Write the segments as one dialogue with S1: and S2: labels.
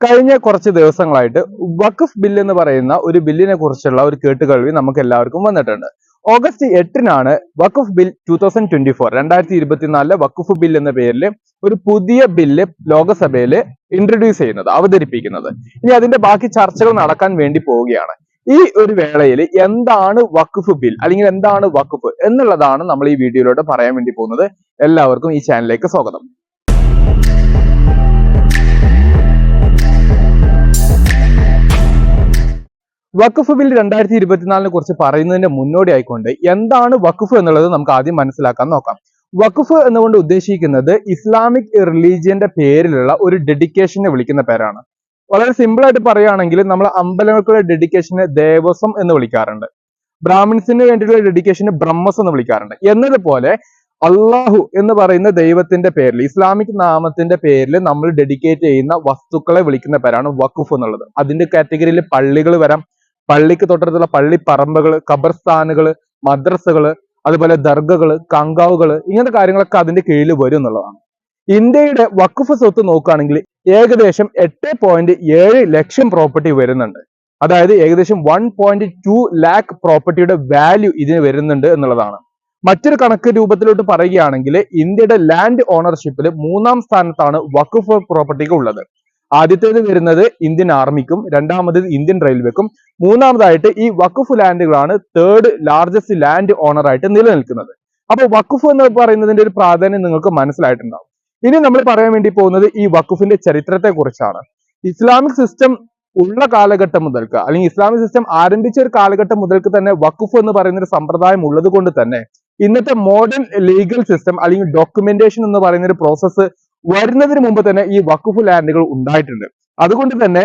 S1: കഴിഞ്ഞ കുറച്ച് ദിവസങ്ങളായിട്ട് വഖഫ് ബില്ല് എന്ന് പറയുന്ന ഒരു ബില്ലിനെ കുറിച്ചുള്ള ഒരു കേട്ടുകേൾവി നമുക്ക് എല്ലാവർക്കും വന്നിട്ടുണ്ട്. ഓഗസ്റ്റ് എട്ടിനാണ് വഖഫ് bill two thousand twenty four രണ്ടായിരത്തി ഇരുപത്തിനാലിലെ വഖഫ് ബിൽ എന്ന പേരിൽ ഒരു പുതിയ ബില്ല് ലോകസഭയിൽ ഇൻട്രൊഡ്യൂസ് ചെയ്യുന്നത് അവതരിപ്പിക്കുന്നത്. ഇനി അതിന്റെ ബാക്കി ചർച്ചകൾ നടക്കാൻ വേണ്ടി പോവുകയാണ്. ഈ ഒരു വേളയിൽ എന്താണ് വഖഫ് ബിൽ അല്ലെങ്കിൽ എന്താണ് വഖഫ് എന്നുള്ളതാണ് നമ്മൾ ഈ വീഡിയോയിലൂടെ പറയാൻ വേണ്ടി പോകുന്നത്. എല്ലാവർക്കും ഈ ചാനലിലേക്ക് സ്വാഗതം. വഖഫ് ബിൽ രണ്ടായിരത്തി ഇരുപത്തിനാലിനെ കുറിച്ച് പറയുന്നതിന്റെ മുന്നോടി ആയിക്കൊണ്ട് എന്താണ് വഖഫ് എന്നുള്ളത് നമുക്ക് ആദ്യം മനസ്സിലാക്കാൻ നോക്കാം. വഖഫ് എന്നുകൊണ്ട് ഉദ്ദേശിക്കുന്നത് ഇസ്ലാമിക് റിലീജിയന്റെ പേരിലുള്ള ഒരു ഡെഡിക്കേഷനെ വിളിക്കുന്ന പേരാണ്. വളരെ സിമ്പിൾ ആയിട്ട് പറയുകയാണെങ്കിൽ നമ്മൾ അമ്പലങ്ങൾക്കുള്ള ഡെഡിക്കേഷനെ ദേവസ്വം എന്ന് വിളിക്കാറുണ്ട്. ബ്രാഹ്മിൻസിന് വേണ്ടിയിട്ടുള്ള ഡെഡിക്കേഷന് ബ്രഹ്മസ് എന്ന് വിളിക്കാറുണ്ട്. എന്നതുപോലെ അള്ളാഹു എന്ന് പറയുന്ന ദൈവത്തിന്റെ പേരിൽ ഇസ്ലാമിക് നാമത്തിന്റെ പേരിൽ നമ്മൾ ഡെഡിക്കേറ്റ് ചെയ്യുന്ന വസ്തുക്കളെ വിളിക്കുന്ന പേരാണ് വഖഫ് എന്നുള്ളത്. അതിന്റെ കാറ്റഗറിയിൽ പള്ളികൾ വരാം പള്ളിക്ക് തൊട്ടടുത്തുള്ള പള്ളിപ്പറമ്പുകൾ ഖബർസ്ഥാനുകൾ മദ്രസകൾ അതുപോലെ ദർഗകൾ കങ്കാവുകൾ ഇങ്ങനത്തെ കാര്യങ്ങളൊക്കെ അതിന്റെ കീഴിൽ വരും എന്നുള്ളതാണ്. ഇന്ത്യയുടെ വഖഫ് സ്വത്ത് നോക്കുകയാണെങ്കിൽ ഏകദേശം എട്ട് പോയിന്റ് ഏഴ് ലക്ഷം പ്രോപ്പർട്ടി വരുന്നുണ്ട്. അതായത് ഏകദേശം വൺ പോയിന്റ് ടു ലാക്ക് പ്രോപ്പർട്ടിയുടെ വാല്യൂ ഇതിന് വരുന്നുണ്ട് എന്നുള്ളതാണ്. മറ്റൊരു കണക്ക് രൂപത്തിലോട്ട് പറയുകയാണെങ്കിൽ ഇന്ത്യയുടെ ലാൻഡ് ഓണർഷിപ്പിൽ മൂന്നാം സ്ഥാനത്താണ് വഖഫ് പ്രോപ്പർട്ടിക്ക് ഉള്ളത്. ആദ്യത്തേത് വരുന്നത് ഇന്ത്യൻ ആർമിക്കും രണ്ടാമത് ഇന്ത്യൻ റെയിൽവേക്കും മൂന്നാമതായിട്ട് ഈ വഖഫ് ലാൻഡുകളാണ് തേർഡ് ലാർജസ്റ്റ് ലാൻഡ് ഓണർ ആയിട്ട് നിലനിൽക്കുന്നത്. അപ്പോൾ വഖഫ് എന്ന് പറയുന്നതിന്റെ ഒരു പ്രാധാന്യം നിങ്ങൾക്ക് മനസ്സിലായിട്ടുണ്ടാവും. ഇനി നമ്മൾ പറയാൻ വേണ്ടി പോകുന്നത് ഈ വഖഫിന്റെ ചരിത്രത്തെ കുറിച്ചാണ് ഇസ്ലാമിക് സിസ്റ്റം ഉള്ള കാലഘട്ടം മുതൽക്ക് അല്ലെങ്കിൽ ഇസ്ലാമിക് സിസ്റ്റം ആരംഭിച്ച ഒരു കാലഘട്ടം മുതൽക്ക് തന്നെ വഖഫ് എന്ന് പറയുന്ന ഒരു സമ്പ്രദായം ഉള്ളത് കൊണ്ട് തന്നെ ഇന്നത്തെ മോഡേൺ ലീഗൽ സിസ്റ്റം അല്ലെങ്കിൽ ഡോക്യുമെന്റേഷൻ എന്ന് പറയുന്ന ഒരു പ്രോസസ്സ് വരുന്നതിന് മുമ്പ് തന്നെ ഈ വഖഫ് ലാൻഡുകൾ ഉണ്ടായിട്ടുണ്ട്. അതുകൊണ്ട് തന്നെ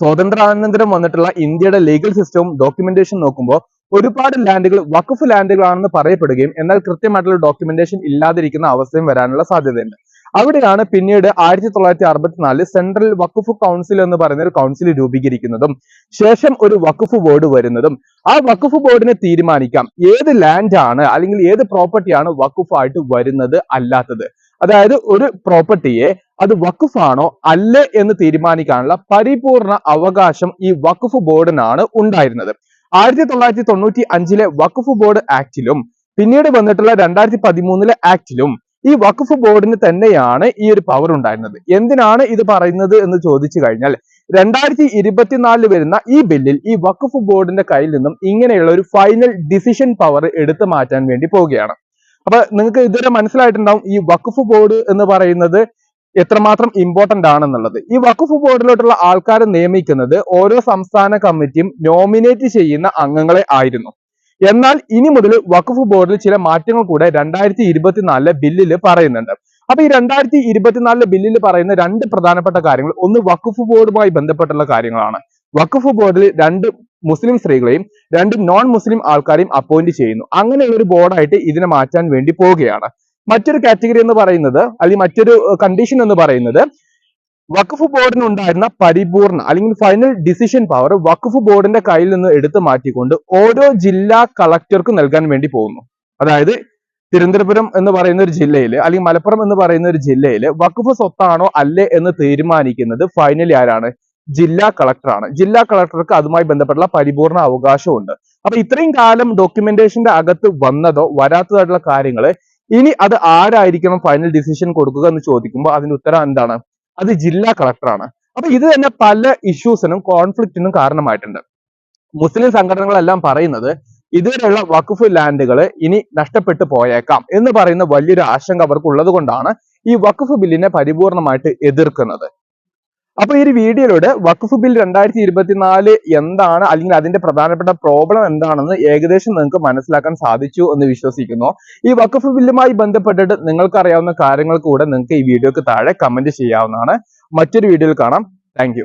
S1: സ്വാതന്ത്ര്യാനന്തരം വന്നിട്ടുള്ള ഇന്ത്യയുടെ ലീഗൽ സിസ്റ്റവും ഡോക്യുമെന്റേഷൻ നോക്കുമ്പോൾ ഒരുപാട് ലാൻഡുകൾ വഖഫ് ലാൻഡുകളാണെന്ന് പറയപ്പെടുകയും എന്നാൽ കൃത്യമായിട്ടുള്ള ഡോക്യുമെന്റേഷൻ ഇല്ലാതിരിക്കുന്ന അവസ്ഥയും വരാനുള്ള സാധ്യതയുണ്ട്. അവിടെയാണ് പിന്നീട് ആയിരത്തി തൊള്ളായിരത്തി അറുപത്തിനാലിൽ സെൻട്രൽ വഖഫ് കൗൺസിൽ എന്ന് പറയുന്ന ഒരു കൗൺസിൽ രൂപീകരിക്കുന്നതും ശേഷം ഒരു വഖഫ് ബോർഡ് വരുന്നതും. ആ വഖഫ് ബോർഡിനെ തീരുമാനിക്കാം. ഏത് ലാൻഡ് ആണ് അല്ലെങ്കിൽ ഏത് പ്രോപ്പർട്ടിയാണ് വഖഫായിട്ട് വരുന്നത് അല്ലാത്തത്? അതായത് ഒരു പ്രോപ്പർട്ടിയെ അത് വഖഫാണോ അല്ലേ എന്ന് തീരുമാനിക്കാനുള്ള പരിപൂർണ അവകാശം ഈ വഖഫ് ബോർഡിനാണ് ഉണ്ടായിരുന്നത്. ആയിരത്തി തൊള്ളായിരത്തി തൊണ്ണൂറ്റി അഞ്ചിലെ വഖഫ് ബോർഡ് ആക്ടിലും പിന്നീട് വന്നിട്ടുള്ള രണ്ടായിരത്തി പതിമൂന്നിലെ ആക്ടിലും ഈ വഖഫ് ബോർഡിന് തന്നെയാണ് ഈ ഒരു പവർ ഉണ്ടായിരുന്നത്. എന്തിനാണ് ഇത് പറയുന്നത് എന്ന് ചോദിച്ചു കഴിഞ്ഞാൽ രണ്ടായിരത്തി ഇരുപത്തിനാലിൽ വരുന്ന ഈ ബില്ലിൽ ഈ വഖഫ് ബോർഡിന്റെ കയ്യിൽ നിന്നും ഇങ്ങനെയുള്ള ഒരു ഫൈനൽ ഡിസിഷൻ പവർ എടുത്തു മാറ്റാൻ വേണ്ടി പോവുകയാണ്. അപ്പൊ നിങ്ങൾക്ക് ഇതുവരെ മനസ്സിലായിട്ടുണ്ടാവും ഈ വഖഫ് ബോർഡ് എന്ന് പറയുന്നത് എത്രമാത്രം ഇമ്പോർട്ടന്റ് ആണെന്നുള്ളത്. ഈ വഖഫ് ബോർഡിലോട്ടുള്ള ആൾക്കാരെ നിയമിക്കുന്നത് ഓരോ സംസ്ഥാന കമ്മിറ്റിയും നോമിനേറ്റ് ചെയ്യുന്ന അംഗങ്ങളെ ആയിരുന്നു. എന്നാൽ ഇനി മുതൽ വഖഫ് ബോർഡിൽ ചില മാറ്റങ്ങൾ കൂടെ രണ്ടായിരത്തി ഇരുപത്തിനാലിലെ ബില്ലിൽ പറയുന്നുണ്ട്. അപ്പൊ ഈ രണ്ടായിരത്തി ഇരുപത്തിനാലിലെ ബില്ലിൽ പറയുന്ന രണ്ട് പ്രധാനപ്പെട്ട കാര്യങ്ങൾ ഒന്ന് വഖഫ് ബോർഡുമായി ബന്ധപ്പെട്ടുള്ള കാര്യങ്ങളാണ്. വഖഫ് ബോർഡിൽ രണ്ട് മുസ്ലിം സ്ത്രീകളെയും രണ്ട് നോൺ മുസ്ലിം ആൾക്കാരെയും അപ്പോയിന്റ് ചെയ്യുന്നു. അങ്ങനെയുള്ള ഒരു ബോർഡായിട്ട് ഇതിനെ മാറ്റാൻ വേണ്ടി പോവുകയാണ്. മറ്റൊരു കാറ്റഗറി എന്ന് പറയുന്നത് അല്ലെങ്കിൽ മറ്റൊരു കണ്ടീഷൻ എന്ന് പറയുന്നത് വഖഫ് ബോർഡിന് ഉണ്ടായിരുന്ന പരിപൂർണ അല്ലെങ്കിൽ ഫൈനൽ ഡിസിഷൻ പവർ വഖഫ് ബോർഡിന്റെ കയ്യിൽ നിന്ന് എടുത്തു മാറ്റിക്കൊണ്ട് ഓരോ ജില്ലാ കളക്ടർക്ക് നൽകാൻ വേണ്ടി പോകുന്നു. അതായത് തിരുവനന്തപുരം എന്ന് പറയുന്ന ഒരു ജില്ലയിൽ അല്ലെങ്കിൽ മലപ്പുറം എന്ന് പറയുന്ന ഒരു ജില്ലയിൽ വഖഫ് സ്വത്താണോ അല്ലേ എന്ന് തീരുമാനിക്കുന്നത് ഫൈനലി ആരാണ്? ജില്ലാ കളക്ടറാണ് ജില്ലാ കളക്ടർക്ക് അതുമായി ബന്ധപ്പെട്ടുള്ള പരിപൂർണ അവകാശമുണ്ട് അപ്പൊ ഇത്രയും കാലം ഡോക്യുമെന്റേഷന്റെ അകത്ത് വന്നതോ വരാത്തതായിട്ടുള്ള കാര്യങ്ങൾ ഇനി അത് ആരായിരിക്കണം ഫൈനൽ ഡിസിഷൻ കൊടുക്കുക എന്ന് ചോദിക്കുമ്പോൾ അതിന്റെ ഉത്തരം എന്താണ്? അത് ജില്ലാ കളക്ടറാണ് അപ്പൊ ഇത് തന്നെ പല ഇഷ്യൂസിനും കോൺഫ്ലിക്റ്റിനും കാരണമായിട്ടുണ്ട്. മുസ്ലിം സംഘടനകളെല്ലാം പറയുന്നത് ഇതുവരെയുള്ള വഖഫ് ലാൻഡുകൾ ഇനി നഷ്ടപ്പെട്ടു പോയേക്കാം എന്ന് പറയുന്ന വലിയൊരു ആശങ്ക അവർക്ക് ഉള്ളത് കൊണ്ടാണ് ഈ വഖഫ് ബില്ലിനെ പരിപൂർണമായിട്ട് എതിർക്കുന്നത്. അപ്പൊ ഈ ഒരു വീഡിയോയിലൂടെ വഖഫ് ബിൽ രണ്ടായിരത്തി ഇരുപത്തിനാല് എന്താണ്? അല്ലെങ്കിൽ അതിന്റെ പ്രധാനപ്പെട്ട പ്രോബ്ലം എന്താണെന്ന് ഏകദേശം നിങ്ങൾക്ക് മനസ്സിലാക്കാൻ സാധിച്ചു എന്ന് വിശ്വസിക്കുന്നു. ഈ വഖഫ് ബില്ലുമായി ബന്ധപ്പെട്ടിട്ട് നിങ്ങൾക്ക് അറിയാവുന്ന കാര്യങ്ങൾ കൂടെ നിങ്ങൾക്ക് ഈ വീഡിയോക്ക് താഴെ കമന്റ് ചെയ്യാവുന്നതാണ്. മറ്റൊരു വീഡിയോയിൽ കാണാം. താങ്ക്